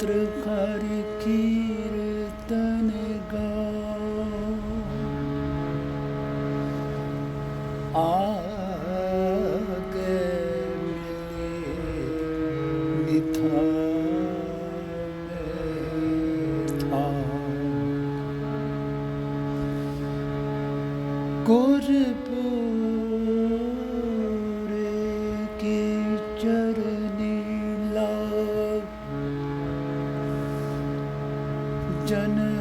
entre cariquinhos. जन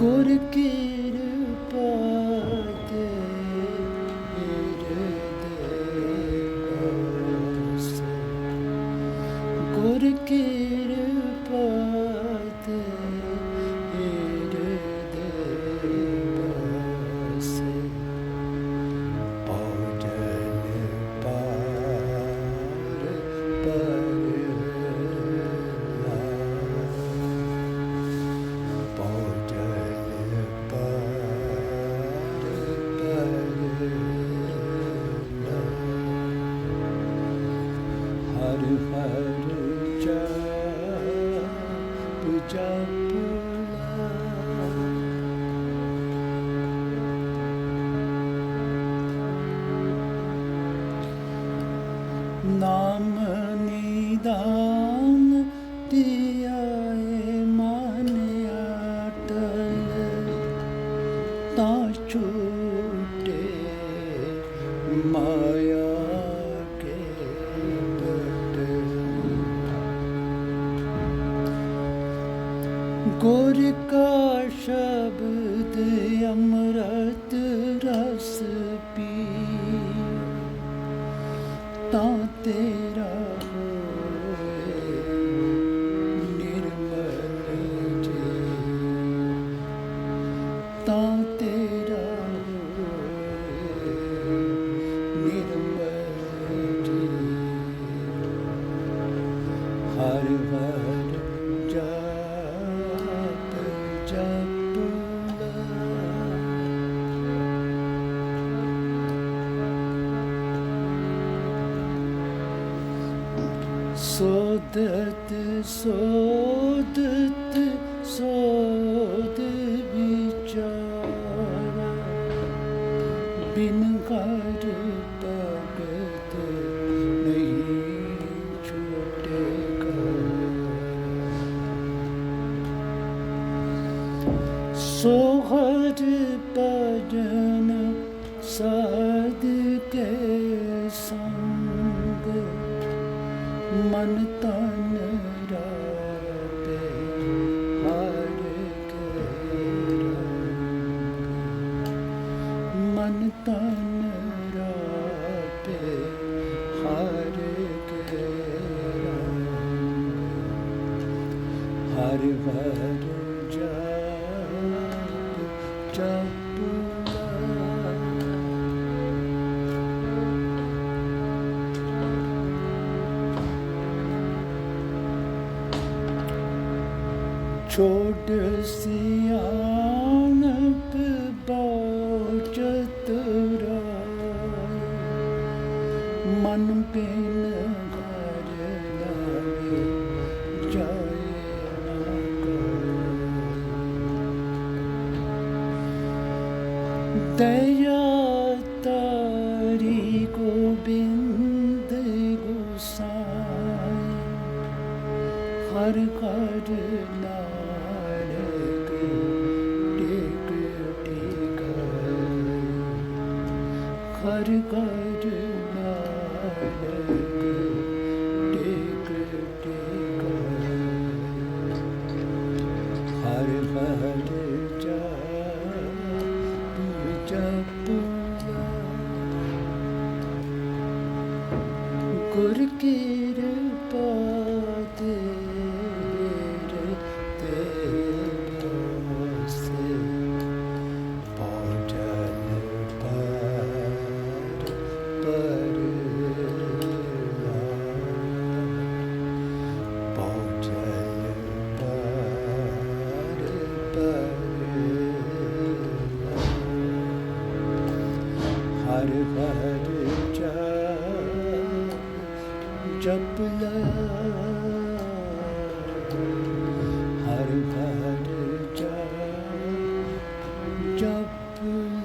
குறுக்கீடு குறுக்கீடு பார்த்து नाम निदान दिया मन अटल ता छूटे माया गोरका शब्द अमृत रस पी ता तेरा Hari Hari Jai Saadet, saadet, saadet bicara Bin gayrı bagete neyim ਸੋਹਰ ਭਜਨ ਸਾਧ ਸੰਗ। ਮਨ ਤਨ ਰਾਤੇ ਹਰ ਕੇ ਰੰਗ। ਮਨ ਤਨ ਰਾਤੇ ਹਰ ਕੇ ਹਰ ਹਰ ਜਾ छोड़ सिया ਦਇਆ ਤਾਰੀ ਗੋਬਿੰਦ ਗੁਸਾਈ ਹਰ ਹਰ ਨਾਨਕ ਟੇਕ ਟੇਕਾਈ ਹਰ ਹਰ ਨਾਨਕ Joe. जपला हर घर जा जपला